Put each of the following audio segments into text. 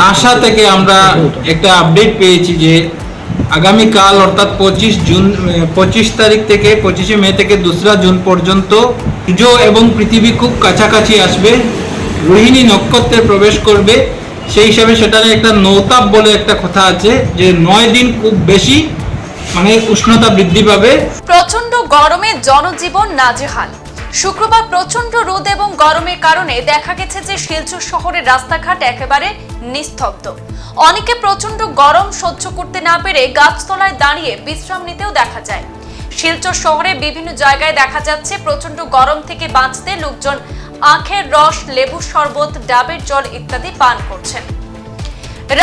NASA থেকে আমরা একটা আপডেট পেয়েছি যে আগামীকাল অর্থাৎ পঁচিশ জুন পঁচিশ তারিখ থেকে, পঁচিশে মে থেকে দোসরা জুন পর্যন্ত সূর্য এবং পৃথিবী খুব কাছাকাছি আসবে, রোহিণী নক্ষত্রে প্রবেশ করবে। সেই হিসাবে সেটার একটা নৌতাপ বলে একটা কথা আছে যে নয় দিন খুব বেশি মানে উষ্ণতা বৃদ্ধি পাবে। প্রচণ্ড গরমে জনজীবন নাজেহাল। শুক্রবার প্রচণ্ড রোদ এবং গরমের কারণে দেখা গেছে যে শিলচর শহরের রাস্তাঘাট একেবারে নিস্তব্ধ। অনেকে প্রচণ্ড গরম সহ্য করতে না পেরে গাছতলায় দাঁড়িয়ে বিশ্রাম নিতেও দেখা যায়। শিলচর শহরে বিভিন্ন জায়গায় দেখা যাচ্ছে প্রচণ্ড গরম থেকে বাঁচতে লোকজন আখের রস, লেবুর শরবত, ডাবের জল ইত্যাদি পান করছেন।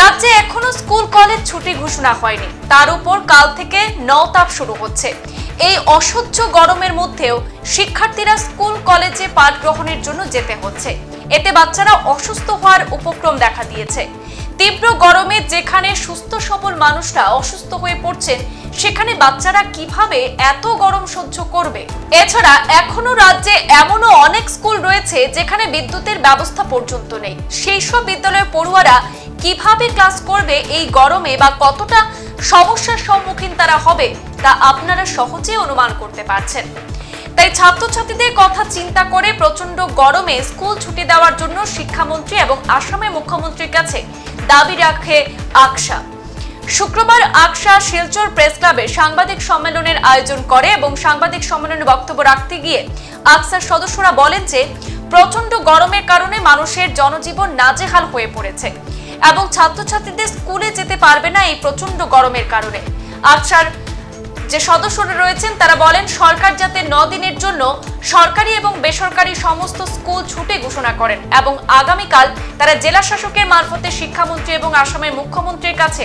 রাজ্যে এখনও স্কুল, কলেজ ছুটি ঘোষণা হয়নি। তার উপর কাল থেকে নওতাপ শুরু হচ্ছে। এই অসহ্য গরমের মধ্যেও শিক্ষার্থীরা স্কুল, কলেজে পাঠ গ্রহণের জন্য যেতে হচ্ছে। এতে বাচ্চারা অসুস্থ হওয়ার উপক্রম দেখা দিয়েছে। তীব্র গরমে যেখানে সুস্থ সবল মানুষরা অসুস্থ হয়ে পড়ছেন, সেখানে বাচ্চারা কীভাবে এত গরম সহ্য করবে? এছাড়া এখনও রাজ্যে এমনও অনেক স্কুল রয়েছে যেখানে বিদ্যুতের ব্যবস্থা পর্যন্ত নেই। সেই সব বিদ্যালয়ের পড়ুয়ারা কীভাবে ক্লাস করবে এই গরমে বা কতটা সমস্যার সম্মুখীন তারা হবে তা আপনারা সহজেই অনুমান করতে পারছেন। তাই ছাত্রছাত্রীদের কথা চিন্তা করে প্রচণ্ড গরমে স্কুল ছুটি দেওয়ার জন্য শিক্ষামন্ত্রী এবং আসামের মুখ্যমন্ত্রীর কাছে দাবি রাখে আকসা। শুক্রবার আকসা শিলচর প্রেস ক্লাবে সাংবাদিক সম্মেলনের আয়োজন করে এবং সাংবাদিক সম্মেলনে বক্তব্য রাখতে গিয়ে আকসার সদস্যরা বলেন যে প্রচণ্ড গরমের কারণে মানুষের জনজীবন নাজেহাল হয়ে পড়েছে এবং ছাত্রছাত্রীদের স্কুলে যেতে পারবে না এই প্রচণ্ড গরমের কারণে। আকসার যে সদস্যরা রয়েছেন, তারা বলেন, সরকার যাতে ন দিনের জন্য সরকারি এবং বেসরকারি সমস্ত স্কুল ছুটি ঘোষণা করেন এবং আগামীকাল তারা জেলা শাসকের মারফতে শিক্ষামন্ত্রী এবং আসামের মুখ্যমন্ত্রীর কাছে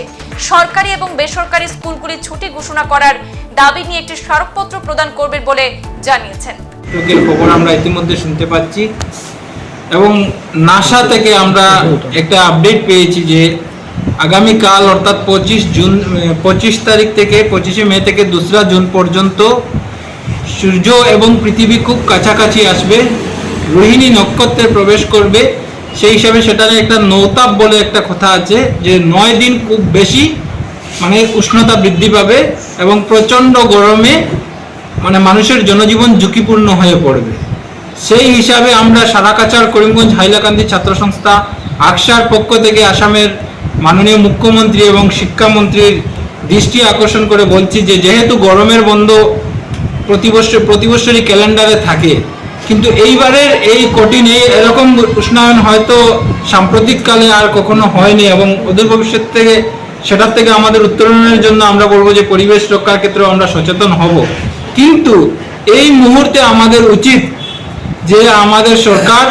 সরকারি এবং বেসরকারি স্কুলগুলি ছুটি ঘোষণা করার দাবি নিয়ে একটি স্মারকপত্র প্রদান করবেন বলে জানিয়েছেন। খবর আমরা ইতিমধ্যে শুনতে পাচ্ছি এবং নাসা থেকে আমরা একটা আপডেট পেয়েছি যে আগামীকাল, অর্থাৎ পঁচিশ জুন পঁচিশ তারিখ থেকে, পঁচিশে মে থেকে দোসরা জুন পর্যন্ত সূর্য এবং পৃথিবী খুব কাছাকাছি আসবে। রোহিণী নক্ষত্রে প্রবেশ করবে। সেই হিসাবে সেটার একটা নৌতাপ বলে একটা কথা আছে যে নয় দিন খুব বেশি মানে উষ্ণতা বৃদ্ধি পাবে এবং প্রচণ্ড গরমে মানে মানুষের জনজীবন ঝুঁকিপূর্ণ হয়ে পড়বে। সেই হিসাবে আমরা সারাকাচার করিমগঞ্জ হাইলাকান্দি ছাত্র সংস্থা আকসার পক্ষ থেকে আসামের মাননীয় মুখ্যমন্ত্রী এবং শিক্ষামন্ত্রীর দৃষ্টি আকর্ষণ করে বলছি যে যেহেতু গরমের বন্ধ প্রতি বছর, প্রতি বছরই ক্যালেন্ডারে থাকে, কিন্তু এইবারের এই কঠিনে এরকম উষ্ণায়ন হয়তো সাম্প্রতিককালে আর কখনো হয়নি এবং অদূর ভবিষ্যৎ থেকে, সেটার থেকে আমাদের উত্তরণের জন্য আমরা বলব যে পরিবেশ রক্ষার ক্ষেত্রে আমরা সচেতন হব। কিন্তু এই মুহূর্তে আমাদের উচিত যে আমাদের সরকার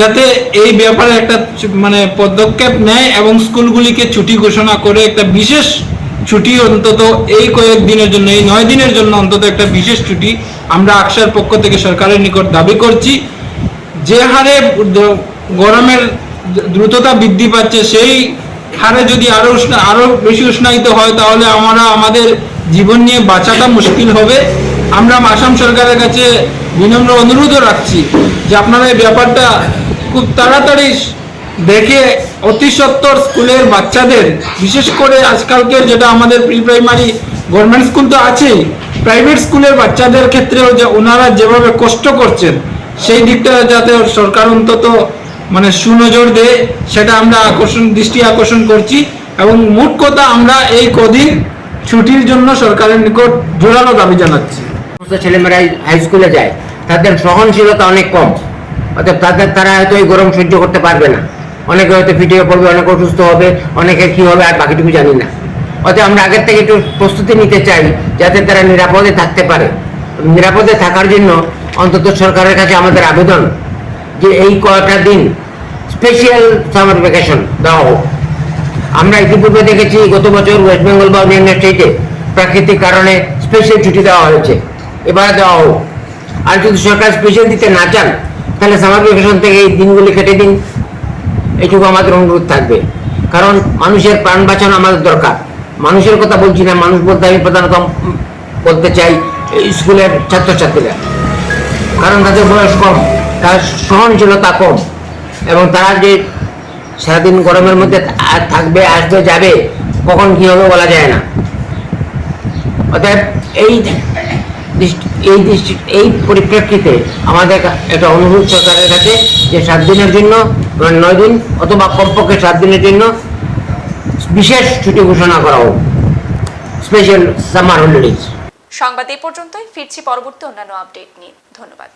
যাতে এই ব্যাপারে একটা মানে পদক্ষেপ নেয় এবং স্কুলগুলিকে ছুটি ঘোষণা করে একটা বিশেষ ছুটি অন্তত এই কয়েক দিনের জন্য, এই নয় দিনের জন্য অন্তত একটা বিশেষ ছুটি আমরা আকসার পক্ষ থেকে সরকারের নিকট দাবি করছি। যে হারে গরমের দ্রুততা বৃদ্ধি পাচ্ছে, সেই হারে যদি আরও আরও বেশি উষ্ণায়িত হয়, তাহলে আমরা আমাদের জীবন নিয়ে বাঁচাটা মুশকিল হবে। আমরা আসাম সরকারের কাছে বিনম্র অনুরোধও রাখছি যে আপনারা এই ব্যাপারটা খুব তাড়াতাড়ি দেখে অতি সত্তর স্কুলের বাচ্চাদের, বিশেষ করে আজকালকের যেটা আমাদের প্রি প্রাইমারি গভর্নমেন্ট স্কুল তো আছেই, প্রাইভেট স্কুলের বাচ্চাদের ক্ষেত্রেও যে ওনারা যেভাবে কষ্ট করছেন, সেই দিকটা যাতে সরকার অন্তত মানে সুনজর দেয় সেটা আমরা আকর্ষণ, দৃষ্টি আকর্ষণ করছি। এবং মোট কথা আমরা এই কদিন ছুটির জন্য সরকারের নিকট জোরালো দাবি জানাচ্ছি। ছেলেমেয়েরা হাই স্কুলে যায়। তাদের সহনশীলতা অনেক কম। অর্থাৎ তাদের, তারা হয়তো এই গরম সহ্য করতে পারবে না। অনেকে হয়তো ফিটিয়ে পড়বে অনেকে অসুস্থ হবে, অনেকে কি হবে আর বাকিটুকু জানি না। অতএব আমরা আগের থেকে একটু প্রস্তুতি নিতে চাই, যাতে তারা নিরাপদে থাকতে পারে। নিরাপদে থাকার জন্য অন্তত সরকারের কাছে আমাদের আবেদন যে এই কয়টা দিন স্পেশাল সামার ভ্যাকেশন দেওয়া হোক। আমরা ইতিপূর্বে দেখেছি গত বছর ওয়েস্ট বেঙ্গল বা অন্যান্য স্টেটে প্রাকৃতিক কারণে স্পেশাল ছুটি দেওয়া হয়েছে। এবার দেওয়া হোক। আর যদি সরকার স্পেশাল দিতে না চান, তাহলে সামার ভ্যাকেশন থেকে এই দিনগুলি কেটে দিন। এটুকু আমাদের অনুরোধ থাকবে। কারণ মানুষের প্রাণ বাঁচানো আমাদের দরকার। মানুষের কথা বলছি না, মানুষ বলতে আমি প্রধানত বলতে চাই স্কুলের ছাত্রছাত্রীরা। কারণ তাদের বয়স কম, তার সহনশীলতা কম। এবং তারা যে সারাদিন গরমের মধ্যে থাকবে আসবে যাবে, কখন কি হবে বলা যায় না। অতএব এই এই দৃষ্টি, এই পরিপ্রেক্ষিতে আমাদের একটা অনুরোধ সরকারের কাছে যে সাত দিনের জন্য নয় দিন অথবা কমপক্ষে সাত দিনের জন্য বিশেষ ছুটি ঘোষণা করা হোক। স্পেশাল সামার হলিডেজ সংবাদ এ পর্যন্তই, ফিরছি পরবর্তী অন্যান্য আপডেট নিয়ে। ধন্যবাদ।